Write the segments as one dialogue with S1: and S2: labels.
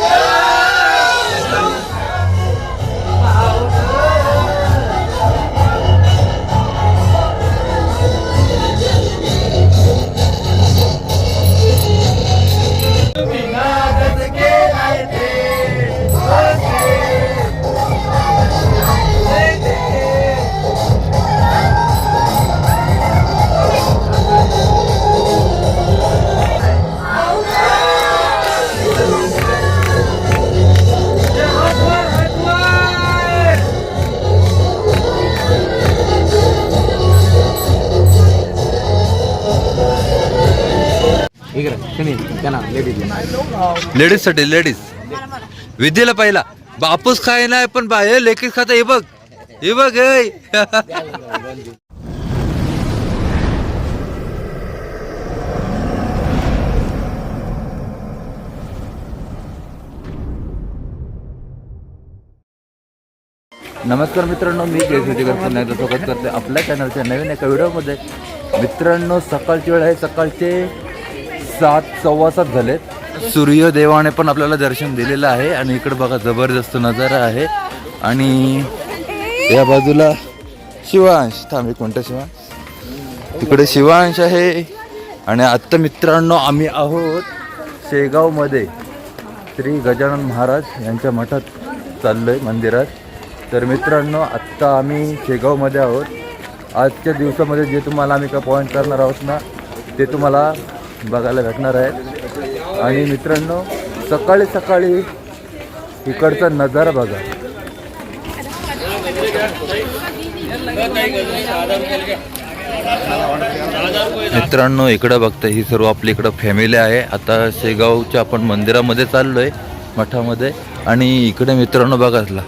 S1: Ladies साठी ladies. विद्येला पहिला. बापूस काय नाही पण बाहेर लेखीत खाता हे बघ. हे बघ हे. नमस्कार मित्रांनो मी जयशोजीकर पुन्हा एकदा स्वागत करते आपल्या चॅनलच्या नवीन एका व्हिडिओमध्ये. मित्रांनो सकाळची वेळ आहे. सकाळचे सात सव्वा सात झालेत. सूर्यदेवाने पण आपल्याला दर्शन दिलेलं आहे आणि इकडे बघा जबरदस्त नजारा आहे. आणि या बाजूला शिवांश. थांब एक मिनटं शिवांश. तिकडे शिवांश आहे. आणि आत्ता मित्रांनो आम्ही आहोत शेगावमध्ये. श्री गजानन महाराज यांच्या मठात चाललोय मंदिरात. तर मित्रांनो आत्ता आम्ही शेगावमध्ये आहोत. आजच्या दिवसामध्ये जे तुम्हाला आम्ही का पॉईंट करणार आहोत ना ते तुम्हाला बघायला भेटणार आहेत. आणि मित्रांनो सकाळी सकाळी इकडचा नजारा बघा. मित्रांनो इकडं बघता ही सर्व आपली इकडं फॅमिली आहे. आता शेगावच्या आपण मंदिरामध्ये चाललोय मठामध्ये. आणि इकडे मित्रांनो बघायला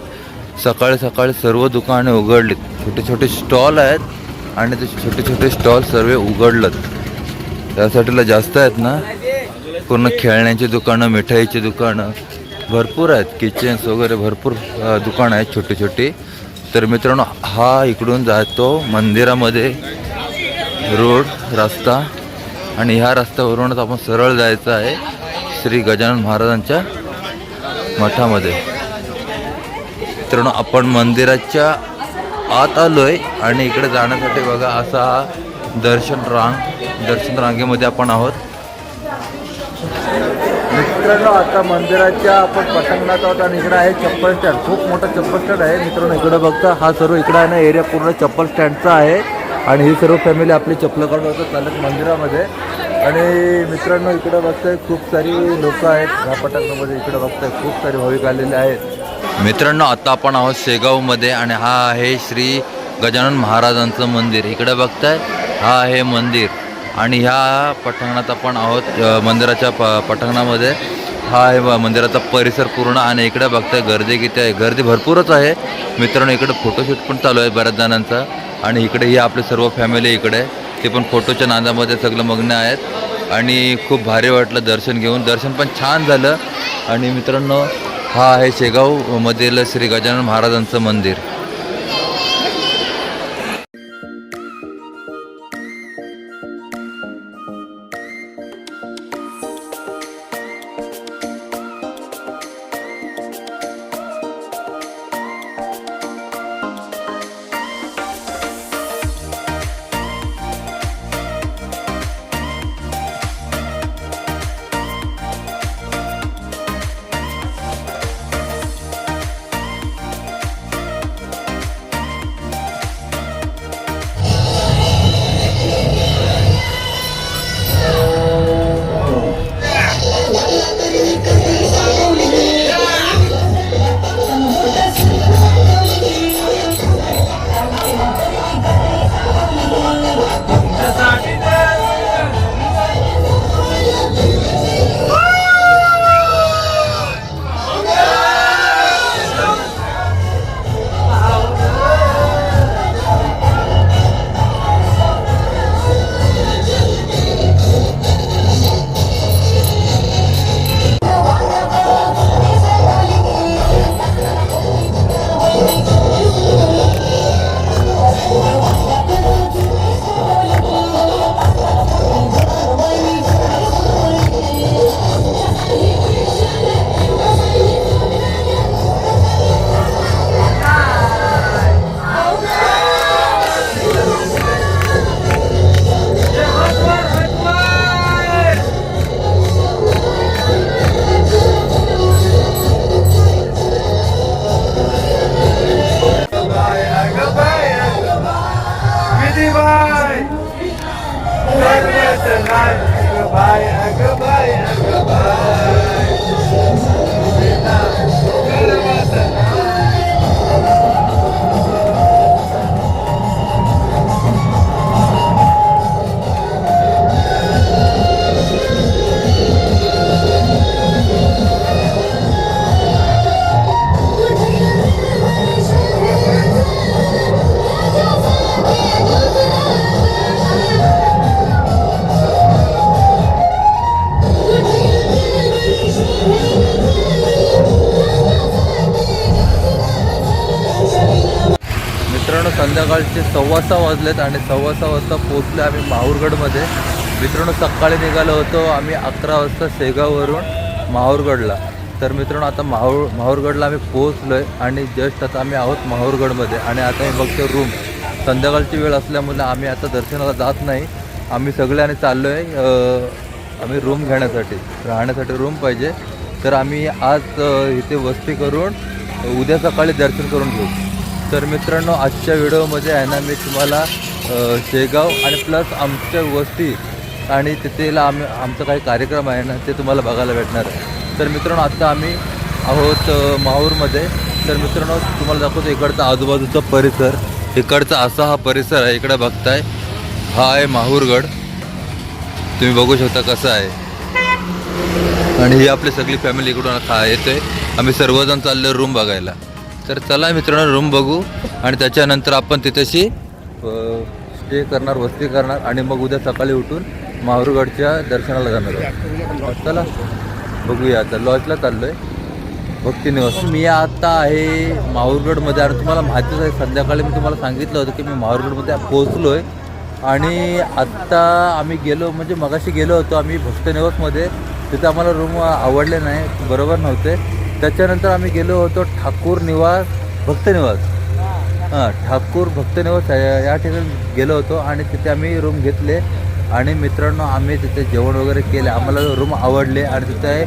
S1: सकाळी सकाळी सर्व दुकाने उघडलीत. छोटे छोटे स्टॉल आहेत आणि ते छोटे छोटे स्टॉल सर्व उघडलं त्यासाठीला जास्त आहेत ना? पूर्ण खेळण्याची दुकानं मिठाईची दुकानं भरपूर आहेत. किचन्स वगैरे भरपूर दुकानं आहेत छोटी छोटी. तर मित्रांनो हा इकडून जातो मंदिरामध्ये रोड रस्ता. आणि ह्या रस्त्यावरूनच आपण सरळ जायचं आहे श्री गजानन महाराजांच्या मठामध्ये. मित्रांनो आपण मंदिराच्या आत आलोय आणि इकडे जाण्यासाठी बघा असा हा दर्शन रांग दर्शन रांगेमध्ये आपण आहोत. मित्रांनो आता मंदिराच्या आपण पटंगणात आहोत आणि इकडे आहे चप्पल स्टँड खूप मोठा चप्पल स्टँड आहे मित्रांनो इकडे बघता हा सर्व इकडे आहे ना एरिया पूर्ण चप्पल स्टँडचा आहे. आणि ही सर्व फॅमिली आपली चप्पल काढून होतं चालत मंदिरामध्ये. आणि मित्रांनो इकडे बघताय खूप सारी लोक आहेत. ह्या पटांगणामध्ये इकडे बघताय खूप सारे भाविक आलेले आहेत. मित्रांनो आता आपण आहोत शेगावमध्ये आणि हा आहे श्री गजानन महाराजांचं मंदिर. इकडे बघताय हा आहे मंदिर. आणि ह्या पठांगणात आपण आहोत मंदिराच्या प पठांगणामध्ये हा आहे मंदिराचा परिसर पूर्ण आणि इकडे बघताय गर्दी किती आहे. गर्दी भरपूरच आहे. मित्रांनो इकडे फोटोशूट पण चालू आहे बऱ्याच जणांचा. आणि इकडे ही आपली सर्व फॅमिली इकडे. ते पण फोटोच्या नांदामध्ये सगळं मग्न आहेत. आणि खूप भारी वाटलं दर्शन घेऊन. दर्शन पण छान झालं. आणि मित्रांनो हा आहे शेगावमधील श्री गजानन महाराजांचं मंदिर. संध्याकाळचे सव्वा सहा वाजलेत आणि सव्वा सहा वाजता पोचले आम्ही माहूरगडमध्ये. मित्रांनो सकाळी निघालो होतो आम्ही अकरा वाजता शेगाववरून माहूरगडला. तर मित्रांनो आता माहूर माहूरगडला आम्ही पोहोचलो आहे आणि जस्ट आता आम्ही आहोत माहूरगडमध्ये. आणि आता मी बघतो रूम संध्याकाळची वेळ असल्यामुळे आम्ही आता दर्शनाला जात नाही. आम्ही सगळे आणि चाललो आहे आम्ही रूम घेण्यासाठी. राहण्यासाठी रूम पाहिजे. तर आम्ही आज इथे वस्ती करून उद्या सकाळी दर्शन करून घेऊ. तर मित्रांनो आजच्या व्हिडिओमध्ये आहे ना मी तुम्हाला शेगाव आणि प्लस आमच्या वस्ती आणि तिथेला आम्ही आमचा काही कार्यक्रम आहे ना ते तुम्हाला बघायला भेटणार आहे. तर मित्रांनो आत्ता आम्ही आहोत माहूरमध्ये. तर मित्रांनो तुम्हाला दाखवतो इकडचा आजूबाजूचा परिसर. इकडचा असा हा परिसर आहे इकडे बघताय. हा आहे माहूरगड. तुम्ही बघू शकता कसं आहे. आणि ही आपली सगळी फॅमिली इकडून खा येते आम्ही सर्वजण चाललो रूम बघायला. तर चला मित्रांनो रूम बघू. आणि त्याच्यानंतर आपण तिथेशी स्टे करणार वस्ती करणार. आणि मग उद्या सकाळी उठून माहूरगडच्या दर्शनाला जाणार आहोत. चला बघूया. आता लॉजला चाललोय. भक्ती निवास. मी आता आहे माहूरगडमध्ये. आणि तुम्हाला माहितीच आहे संध्याकाळी मी तुम्हाला सांगितलं होतं की मी माहूरगडमध्ये पोहोचलो आहे आणि आत्ता आम्ही गेलो म्हणजे मगाशी गेलो होतो आम्ही भक्तनिवासमध्ये तिथं आम्हाला रूम आवडले नाही बरोबर नव्हते. त्याच्यानंतर आम्ही गेलो होतो ठाकूर निवास भक्तनिवास हां ठाकूर भक्तनिवास या या ठिकाणी गेलो होतो आणि तिथे आम्ही रूम घेतले. आणि मित्रांनो आम्ही तिथे जेवण वगैरे केले. आम्हाला रूम आवडले आणि तिथे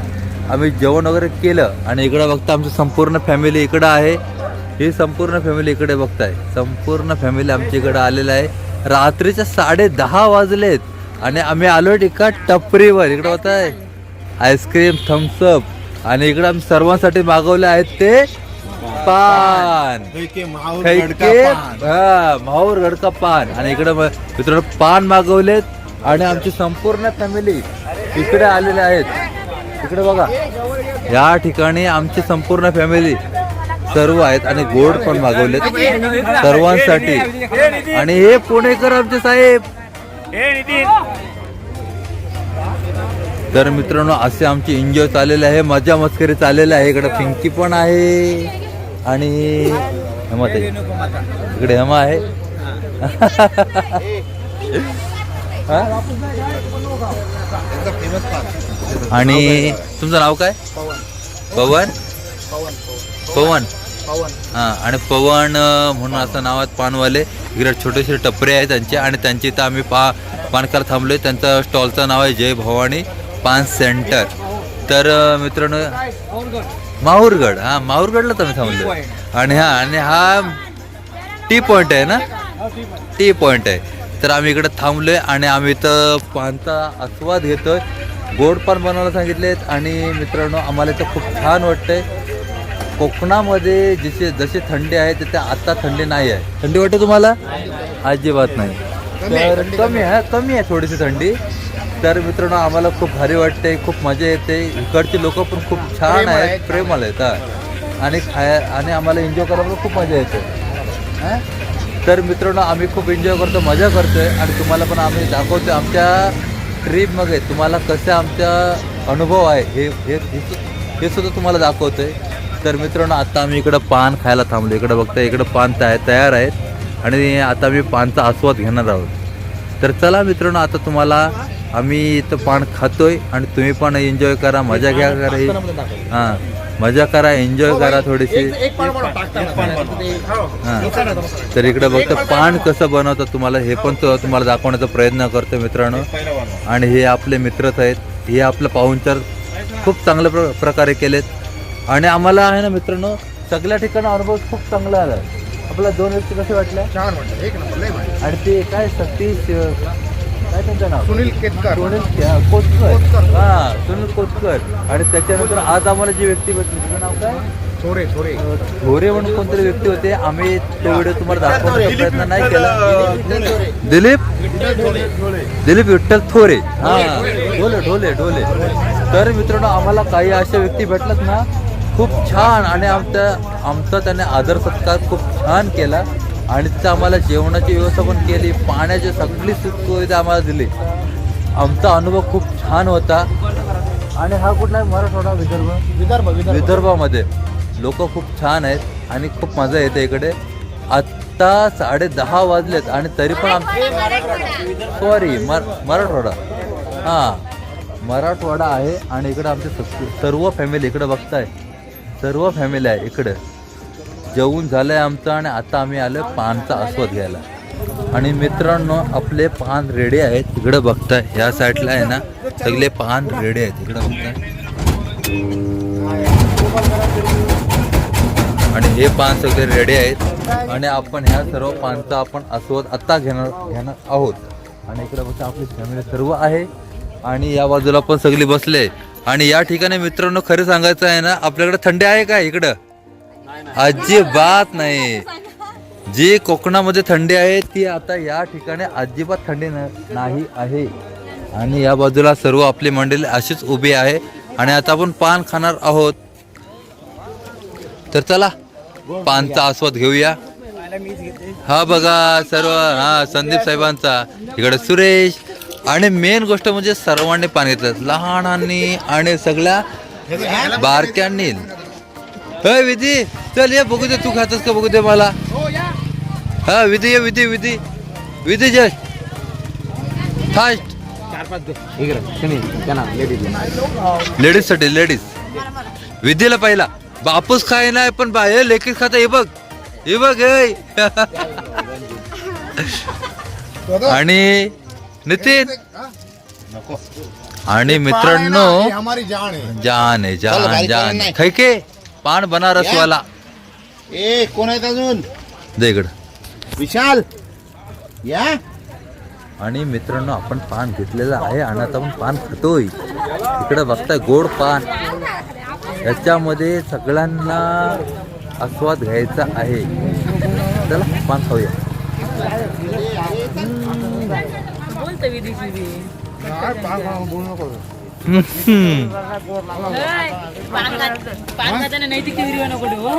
S1: आम्ही जेवण वगैरे केलं. आणि इकडं बघता आमची संपूर्ण फॅमिली इकडं आहे. ही संपूर्ण फॅमिली इकडे बघताय. संपूर्ण फॅमिली आमच्या इकडं आलेलं आहे. रात्रीच्या साडे दहा वाजलेत. आणि आम्ही आलो एका टपरीवर. इकडं होत आहे आईस्क्रीम थम्सअप आणि इकडं आम्ही सर्वांसाठी मागवले आहेत ते पान. खैके हा माहूर का पान. आणि इकडे मित्रांनो पान मागवलेत आणि आमची संपूर्ण फॅमिली इकडे आलेले आहेत. इकडे बघा या ठिकाणी आमची संपूर्ण फॅमिली सर्व आहेत आणि गोड पण मागवलेत सर्वांसाठी. आणि हे पुणेकर आमचे साहेब. तर मित्रांनो असे आमची एन्जॉय चाललेले आहे. मजा मस्करी चाललेली आहे. इकडे फिंकी पण आहे. आणि हेमा ताई इकडे हेमा आहे. आणि तुमचं नाव काय? पवन. पवन. हां आणि पवन म्हणून असं नाव आहेत पानवाले. इकडे छोटेसे टपरे आहेत त्यांचे. आणि त्यांची इथं आम्ही पा पानकार थांबलोय. त्यांचं स्टॉलचं नाव आहे जय भवानी. पान सेंटर. तर मित्रांनो माहूरगड. हा माहूरगडला तुम्ही थांबलो आणि हा आणि हा टी पॉइंट आहे ना? टी पॉइंट आहे. तर आम्ही इकडे थांबलोय आणि आम्ही इथं पानचा आस्वाद घेतोय. गोड पान बनवायला सांगितलेत आणि मित्रांनो आम्हाला इथं खूप छान वाटतंय. कोकणामध्ये जसे जशी थंडी आहे तिथे आता थंडी नाही आहे. थंडी वाटते तुम्हाला? अजिबात नाही. तर कमी आहे कमी आहे थोडीशी थंडी. तर मित्रांनो आम्हाला खूप भारी वाटते खूप मजा येते. इकडचे लोक पण खूप छान आहेत प्रेमळ आहेत हा. आणि खाय आणि आम्हाला एन्जॉय करायला खूप मजा येते? तर मित्रांनो आम्ही खूप एन्जॉय करतो मजा करतोय. आणि तुम्हाला पण आम्ही दाखवतो आमच्या ट्रीपमध्ये तुम्हाला कसं आमचा अनुभव आहे हे हे सुद्धा तुम्हाला दाखवतोय. तर मित्रांनो आता आम्ही इकडं पान खायला थांबलो. इकडं बघता इकडं पान तया तयार आहेत. आणि आता मी पानचा आस्वाद घेणार आहोत. तर चला मित्रांनो आता तुम्हाला आम्ही इथं पान खातोय आणि तुम्ही पण एन्जॉय करा मजा घ्या करा ही हां मजा करा एन्जॉय करा थोडीशी. हां. तर इकडे बघता पान कसं बनवतात तुम्हाला हे पण तो तुम्हाला दाखवण्याचा प्रयत्न करतो मित्रांनो. आणि हे आपले मित्रच आहेत. हे आपलं पाहुणचार खूप चांगल्या प्र प्रकारे केलेत. आणि आम्हाला आहे ना मित्रांनो सगळ्या ठिकाणी अनुभव खूप चांगला आला. आपला दोन व्यक्ती कसे वाटल्या
S2: छान वाटलं. एक नंबर लय भारी.
S1: आणि ते काय सतीश काय त्यांचं नाव?
S2: सुनील केतकर.
S1: सुनील के- कोतकर.
S2: कोतकर.
S1: हा सुनील कोतकर. आणि त्याच्यानंतर आज आम्हाला जी व्यक्ती भेटली तिचं नाव काय?
S2: थोडे
S1: थोरे. म्हणून कोणतरी व्यक्ती होते. आम्ही तो व्हिडिओ तुम्हाला दाखवण्याचा प्रयत्न नाही केला. दिलीप? दिलीप विठ्ठल थोरे. हा. ढोले ढोले ढोले. तर मित्रांनो आम्हाला काही अशा व्यक्ती भेटल्यात ना खूप छान. आणि आमच्या आमचा त्याने आदर सत्कार खूप छान केला. आणि तिथं आम्हाला जेवणाची व्यवस्था पण केली पाण्याची सगळी सुखसुविधा आम्हाला दिली. आमचा अनुभव खूप छान होता. आणि हा कुठला आहे? मराठवाडा विदर्भ?
S2: विदर्भ विदर्भ.
S1: विदर्भामध्ये. लोक खूप छान आहेत आणि खूप मजा येते इकडे. आत्ता साडे दहा वाजलेत आणि तरी पण आम सॉरी मर मराठवाडा. हां मराठवाडा आहे आणि इकडं आमचे स- सर्व फॅमिली इकडं बघताय. सर्व फॅमिली आहे इकडं. जेवून झालंय आमचं आणि आता आम्ही आलो पानचा आस्वाद घ्यायला. आणि मित्रांनो आपले पान रेडी आहेत. इकडं बघताय. ह्या साईडला आहे ना सगळे पान रेडी आहेत. इकडं बघताय. आणि हे पान सगळे रेडी आहेत. आणि आपण ह्या सर्व पानचा आपण आस्वाद आत्ता घेणार घेणार आहोत. आणि इकडे बघता आपली फॅमिली सर्व आहे. आणि या बाजूला पण सगळी बसले. आणि या ठिकाणी मित्रांनो खरं सांगायचं आहे ना आपल्याकडे थंडी आहे का इकडं? अजिबात नाही. जी कोकणामध्ये थंडी आहे ती आता या ठिकाणी अजिबात थंडी न- नाही आहे. आणि या बाजूला सर्व आपली मंडळी अशीच उभी आहे. आणि आता आपण पान खाणार आहोत. तर चला पानचा आस्वाद घेऊया. हा बघा सर्व हा संदीप साहेबांचा. इकडे सुरेश. आणि मेन गोष्ट म्हणजे सर्वांनी पान घेतलं. लहानांनी आणि सगळ्या बारक्यांनी. हे विधी चल ये बघू दे तू खातस का बघू दे मला. हा विधी ये विधी विधी. विधी जस्ट फास्ट
S2: चार पाच दे इकडे शनी त्यांना लेडीज
S1: लेडीजसाठी लेडीज विधीला पहिला. बापूस खाय नाही पण बा हे लेखीत खाता हे बघ. हे बघ हे. आणि नितीन.
S2: नको.
S1: आणि मित्रांनो
S2: जान है
S1: जान आहे. जान जान. खैके पान बनारस वाला
S2: ए कोण आहेत अजून?
S1: दे इकडं.
S2: विशाल? या?
S1: आणि मित्रांनो आपण पान घेतलेलं आहे आणि आता आपण पान खातोय. इकडे बघताय गोड पान. याच्यामध्ये सगळ्यांना आस्वाद घ्यायचा आहे. चला पान खाऊया.
S3: बोलतो विदेशी. पान खात- पान खाताना नैतिक व्हिडिओ नको ठेवू.